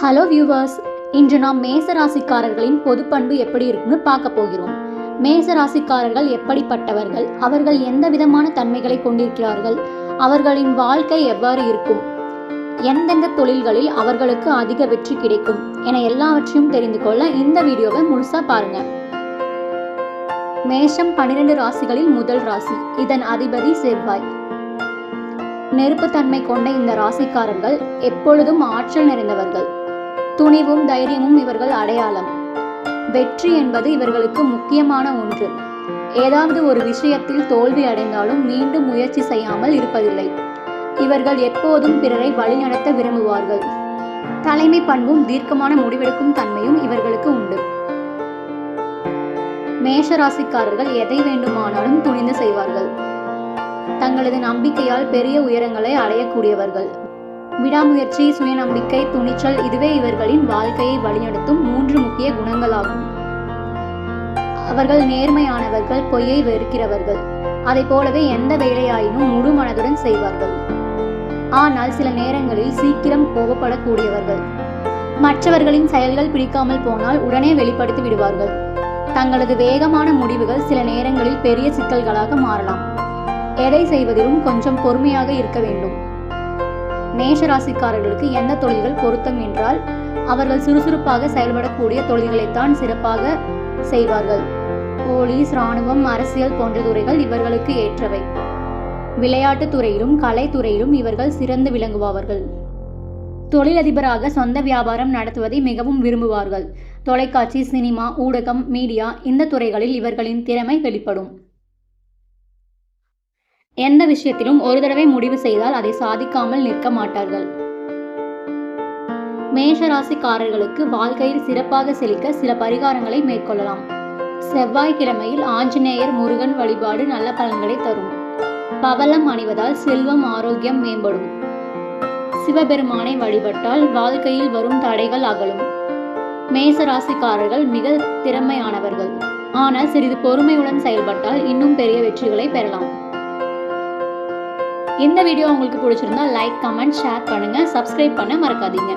Hello viewers இன்று நாம் மேச ராசிக்காரர்களின் பொது பண்பு எப்படி இருக்குன்னு பார்க்க போகிறோம். மேச ராசிக்காரர்கள் எப்படிப்பட்டவர்கள்? அவர்கள் எந்த விதமான தன்மைகளை கொண்டிருக்கிறார்கள்? அவர்களின் வாழ்க்கை எவ்வாறு இருக்கும்? எந்தெந்த தொழில்களில் அவர்களுக்கு அதிக வெற்றி கிடைக்கும்? என எல்லாவற்றையும் தெரிந்து கொள்ள இந்த வீடியோவை முழுசா பாருங்க. மேஷம் பனிரெண்டு ராசிகளில் முதல் ராசி. இதன் அதிபதி செவ்வாய். நெருப்புத்தன்மை கொண்ட இந்த ராசிக்காரர்கள் எப்பொழுதும் ஆற்றல் நிறைந்தவர்கள். துணிவும் தைரியமும் இவர்கள் அடையாளம். வெற்றி என்பது இவர்களுக்கு முக்கியமான ஒன்று. ஏதாவது ஒரு விஷயத்தில் தோல்வி அடைந்தாலும் மீண்டும் முயற்சி செய்யாமல் இருப்பதில்லை. இவர்கள் எப்போதும் பிறரை வழிநடத்த விரும்புவார்கள். தலைமை பண்பும் தீர்க்கமான முடிவெடுக்கும் தன்மையும் இவர்களுக்கு உண்டு. மேஷராசிக்காரர்கள் எதை வேண்டுமானாலும் துணிந்து செய்வார்கள். தங்களது நம்பிக்கையால் பெரிய உயரங்களை அடையக்கூடியவர்கள். விடாமுயற்சி சுயநம்பிக்கை துணிச்சல் இதுவே இவர்களின் வாழ்க்கையை வழிநடத்தும் மூன்று முக்கிய குணங்களாகும். அவர்கள் நேர்மையானவர்கள் பொய்யை வெறுக்கிறவர்கள். அதை போலவே எந்த வேலையாயினும் முழு மனதுடன் செய்வார்கள். ஆனால் சில நேரங்களில் சீக்கிரம் கோபப்படக்கூடியவர்கள். மற்றவர்களின் செயல்கள் பிடிக்காமல் போனால் உடனே வெளிப்படுத்தி விடுவார்கள். தங்களது வேகமான முடிவுகள் சில நேரங்களில் பெரிய சிக்கல்களாக மாறலாம். எதை செய்வதிலும் கொஞ்சம் பொறுமையாக இருக்க வேண்டும். மேஷராசிக்காரர்களுக்கு எந்த தொழில்கள் பொருத்தம் என்றால் அவர்கள் சுறுசுறுப்பாக செயல்படக்கூடிய தொழில்களைத்தான் சிறப்பாக செய்வார்கள். போலீஸ் இராணுவம் அரசியல் போன்ற துறைகள் இவர்களுக்கு ஏற்றவை. விளையாட்டுத் துறையிலும் கலைத்துறையிலும் இவர்கள் சிறந்து விளங்குபவர்கள். தொழிலதிபராக சொந்த வியாபாரம் நடத்துவதை மிகவும் விரும்புவார்கள். தொலைக்காட்சி சினிமா ஊடகம் மீடியா இந்த துறைகளில் இவர்களின் திறமை வெளிப்படும். எந்த விஷயத்திலும் ஒரு தடவை முடிவு செய்தால் அதை சாதிக்காமல் நிற்க மாட்டார்கள். மேஷராசிக்காரர்களுக்கு வாழ்க்கையில் சிறப்பாக செழிக்க சில பரிகாரங்களை மேற்கொள்ளலாம். செவ்வாய்க்கிழமையில் ஆஞ்சநேயர் முருகன் வழிபாடு நல்ல பலன்களை தரும். பவளம் அணிவதால் செல்வம் ஆரோக்கியம் மேம்படும். சிவபெருமானை வழிபட்டால் வாழ்க்கையில் வரும் தடைகள் அகலும். மேசராசிக்காரர்கள் மிக திறமையானவர்கள். ஆனால் சிறிது பொறுமையுடன் செயல்பட்டால் இன்னும் பெரிய வெற்றிகளை பெறலாம். இந்த வீடியோ உங்களுக்கு பிடிச்சிருந்தா லைக் கமெண்ட் ஷேர் பண்ணுங்கள் சப்ஸ்கிரைப் பண்ண மறக்காதீங்க.